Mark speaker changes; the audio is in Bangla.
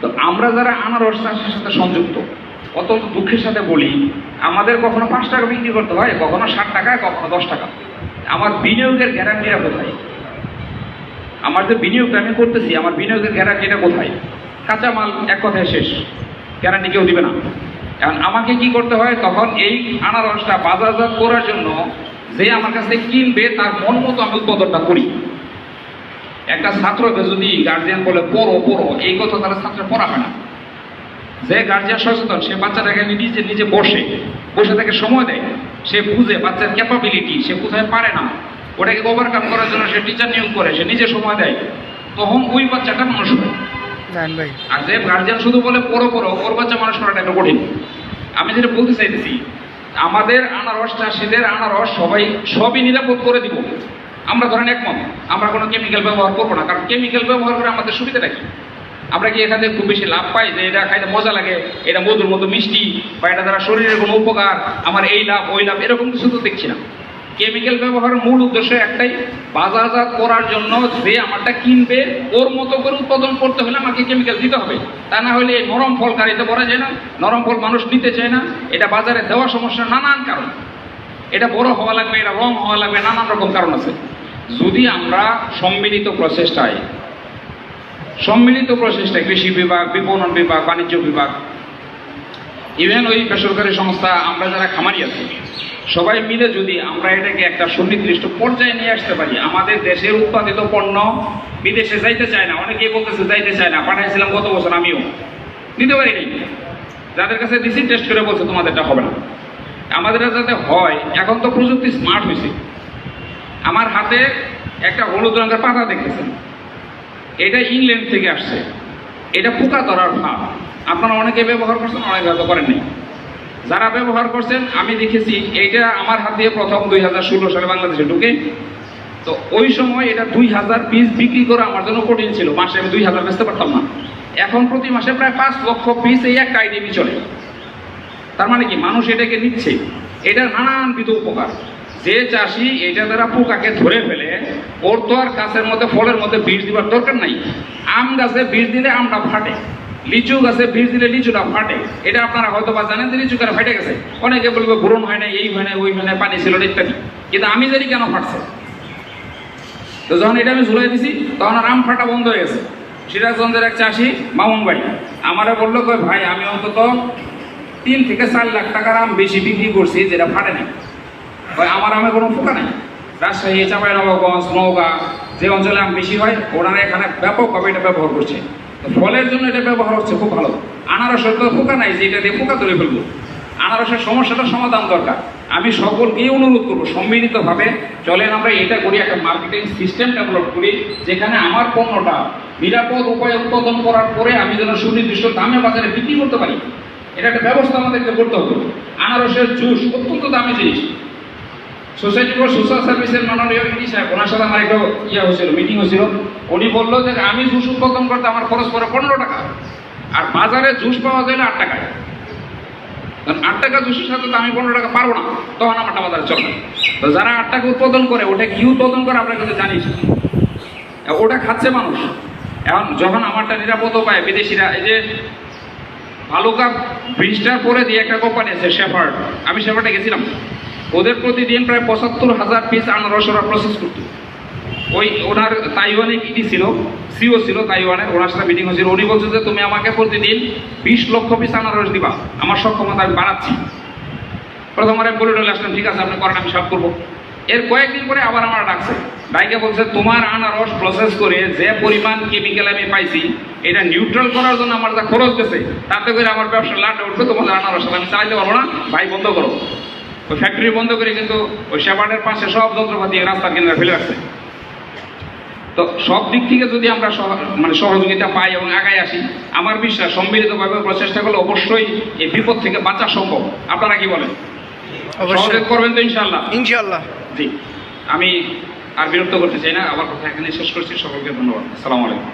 Speaker 1: তো আমরা যারা আনারস চাষের সাথে সংযুক্ত, অত্যন্ত দুঃখের সাথে বলি, আমাদের কখনো পাঁচ টাকা বিক্রি করতে হয়, কখনো ষাট টাকা, কখনো দশ টাকা। আমার বিনিয়োগের গ্যারান্টিটা কোথায়? আমার যে বিনিয়োগটা আমি করতেছি, আমার বিনিয়োগের গ্যারান্টিটা কোথায়? কাঁচা মাল এক কথায় শেষ গ্যারান্টি কেউ দিবে না। এখন আমাকে কি করতে হয়, তখন এই আনারসটা বাজারজাত করার জন্য যে আমার কাছে কিনবে, তার মন মতো আমি উৎপাদনটা করি। একটা ছাত্রকে যদি গার্জিয়ান বলে পড়ো পড়ো এই কথা তারা ছাত্র পড়াবে না। যে গার্জিয়ান সচেতন সে বাচ্চাটাকে নিজে নিজে বসে বসে থেকে সময় দেয়। সে বুঝে বাচ্চার ক্যাপাবিলিটি সে কোথায় পারে না। ওটাকে ওভারকাম করার জন্য সে টিচার নিয়োগ করে সে নিজে সময় দেয়। তখন ওই বাচ্চাটা মানুষ হয়।
Speaker 2: ভাই।
Speaker 1: আর যে গার্জিয়ান শুধু বলে পড়ো পড়ো ওর বাচ্চা মানুষ করাটা একটু কঠিন। আমি যেটা বলতে চাইতেছি আমাদের আনারস চাষিদের আনারস সবাই সবই নিরাপদ করে দিব। আমরা ধরেন একমত, আমরা কোনো কেমিক্যাল ব্যবহার করব না, কারণ কেমিক্যাল ব্যবহার করে আমাদের সুবিধাটা কি? আমরা কি এখানে খুব বেশি লাভ পাই যে এটা খাইতে মজা লাগে, এটা মধুর মতো মিষ্টি, বা এটা দ্বারা শরীরের কোনো উপকার, আমার এই লাভ, ওই লাভ, এরকম কিছু তো দেখছি না। কেমিক্যাল ব্যবহারের মূল উদ্দেশ্য একটাই, বাজারজাত করার জন্য যে আমারটা কিনবে, ওর মতো করে উৎপাদন করতে হলে আমাকে কেমিক্যাল দিতে হবে। তা না হলে এই নরম ফল গাড়িতে বলা যায় না, নরম ফল মানুষ নিতে চায় না, এটা বাজারে দেওয়া সমস্যা নানান কারণ। এটা বড় হওয়া লাগবে, এটা রং হওয়া লাগবে, নানান রকম কারণ আছে। যদি আমরা সম্মিলিত প্রচেষ্টায় সম্মিলিত প্রচেষ্টায় কৃষি বিভাগ, বিপণন বিভাগ, বাণিজ্য বিভাগ ইভেন ওই বেসরকারি সংস্থা, আমরা যারা খামারি আছি, সবাই মিলে যদি আমরা এটাকে একটা সুনির্দিষ্ট পর্যায়ে নিয়ে আসতে পারি, আমাদের দেশের উৎপাদিত পণ্য বিদেশে যাইতে চায় না, অনেকেই বলতেছে যাইতে চায় না, পাঠাইছিলাম গত বছর আমিও। নিতে পারিনি যাদের কাছে দিছি টেস্ট করে বলছে, তোমাদেরটা হবে না। আমাদের যাতে হয়, এখন তো প্রযুক্তি স্মার্ট হয়েছে আমার হাতে একটা হলুদ রঙের পাতা দেখেছেন এটা ইংল্যান্ড থেকে আসছে। এটা পোকা ধরার ভাব আপনারা অনেকে ব্যবহার করছেন, অনেকে হয়তো করেননি যারা ব্যবহার করছেন, আমি দেখেছি, এইটা আমার হাত দিয়ে প্রথম দুই হাজার ষোলো সালে বাংলাদেশে ঢুকে। তো ওই সময় এটা দুই হাজার পিস বিক্রি করা আমার জন্য কঠিন ছিল। মাসে আমি দুই হাজার বেচতে পারতাম না। এখন প্রতি মাসে প্রায় পাঁচ লক্ষ পিস এই একটা আইডিবি চলে। তার মানে কি? মানুষ এটাকে নিচ্ছে। এটা নানানবিধ উপকার। যে চাষি এটা দ্বারা পোকাকে ধরে ফেলে, ওর তো আর গাছের মধ্যে, ফলের মধ্যে বীজ দিবার দরকার নাই। আম গাছে বীজ দিলে আমটা ফাটে। লিচু গাছে বীজ দিলে লিচুটা ফাটে। এটা আপনারা হয়তো বা জানেন যে লিচু কেন ফাটে গেছে? অনেকে বলবে গ্রহণ হয় না এই হয় না ওই হয় না পানি ছিল, ইত্যাদি। কিন্তু আমি জানি কেন ফাটছে। তো যখন এটা আমি ঝুলাই দিছি, তখন আর আম ফাটা বন্ধ হয়ে গেছে। সিরাজগঞ্জের এক চাষি, মামুন ভাই, আমারে বলল, কই ভাই, আমি অন্তত তিন থেকে চার লাখ টাকার আম বেশি বিক্রি করছি, যেটা ফাটে না আমার আমে কোনো পোকা নাই। রাজশাহী চাঁপাইনবাবগঞ্জ নওগাঁ, যে অঞ্চলে আম বেশি হয়, ওনারা এখানে ব্যাপকভাবে এটা ব্যবহার করছে। ফলের জন্য এটা ব্যবহার হচ্ছে খুব ভালো। আনারসের তো পোকা নাই যে এটা দিয়ে পোকা ধরে ফেলব। আনারসের সমস্যাটা সমাধান দরকার। আমি সকলকেই অনুরোধ করব, সম্মিলিতভাবে চলেন আমরা এটা করি, একটা মার্কেটিং সিস্টেম ডেভেলপ করি, যেখানে আমার পণ্যটা নিরাপদ উপায়ে উৎপাদন করার পরে আমি যেন সুনির্দিষ্ট দামে বাজারে বিক্রি করতে পারি। এটা একটা ব্যবস্থা আমাদেরকে করতে হবে। আনারসের জুস অত্যন্ত দামি জিনিস। সোসাইটি ফর সোশ্যাল সার্ভিসের মাননীয় ইডি সাহেব, ওনার সাথে আমার একটা ইয়ে হয়েছিল মিটিং হয়েছিল। উনি বলল যে, আমি জুস উৎপাদন করতে আমার খরচ পড়ে পনেরো টাকা। আর বাজারে জুস পাওয়া যায় না আট টাকায়। কারণ আট টাকা জুসের সাথে তো আমি পনেরো টাকা পারব না। তখন আমারটা বাজারে চলে। তো যারা আট টাকা উৎপাদন করে, ওটা কি উৎপাদন করে আমরা কিন্তু জানি ওটা খাচ্ছে মানুষ। এখন যখন আমারটা নিরাপদ পায় বিদেশিরা, এই যে ভালুকা ব্রিজটার পরে দিয়ে একটা কোম্পানি আছে শেফার্ড আমি শেফার্ডে গেছিলাম। ওদের প্রতিদিন প্রায় পঁচাত্তর হাজার পিস আনারস ওরা প্রসেস করতো। ওই ওনার তাইওয়ানে ইডি ছিল? সিও ছিল তাইওয়ানে ওনার সাথে মিটিং হয়েছিল। উনি বলছে যে, তুমি আমাকে প্রতিদিন বিশ লক্ষ পিস আনারস দিবা। আমার সক্ষমতা আমি বাড়াচ্ছি। প্রথমবার আমি বলে চলে আসলাম, ঠিক আছে, আপনি করেন, আমি সব করব। এর কয়েকদিন পরে আবার আমার ডাকছে। ডাইকে বলছে, তোমার আনারস প্রসেস করে যে পরিমাণ কেমিক্যাল আমি পাইছি, এটা নিউট্রাল করার জন্য আমার যা খরচ গেছে, তাতে করে আমার ব্যবসা লাটে উঠবে, তোমাদের আনারস আমি চালাইতে পারব না। ভাই, বন্ধ করো। ওই ফ্যাক্টরি বন্ধ করে কিন্তু ওই সেবাটের পাশে সব যন্ত্রপাতি রাস্তার কেন্দ্রে ফেলে রাখছে তো সব দিক থেকে যদি আমরা মানে সহযোগিতা পাই এবং আগায় আসি আমার বিশ্বাস সম্মিলিতভাবে প্রচেষ্টা করলে অবশ্যই এই বিপদ থেকে বাঁচা সম্ভব। আপনারা কি বলেন?
Speaker 2: অবশ্যই।
Speaker 1: সহযোগ করবেন তো ইনশাল্লাহ
Speaker 2: ইনশাল্লাহ
Speaker 1: জি। আমি আর বিরক্ত করতে চাই না আমার কথা এখানে শেষ করছি। সকলকে ধন্যবাদ। আসসালামু আলাইকুম।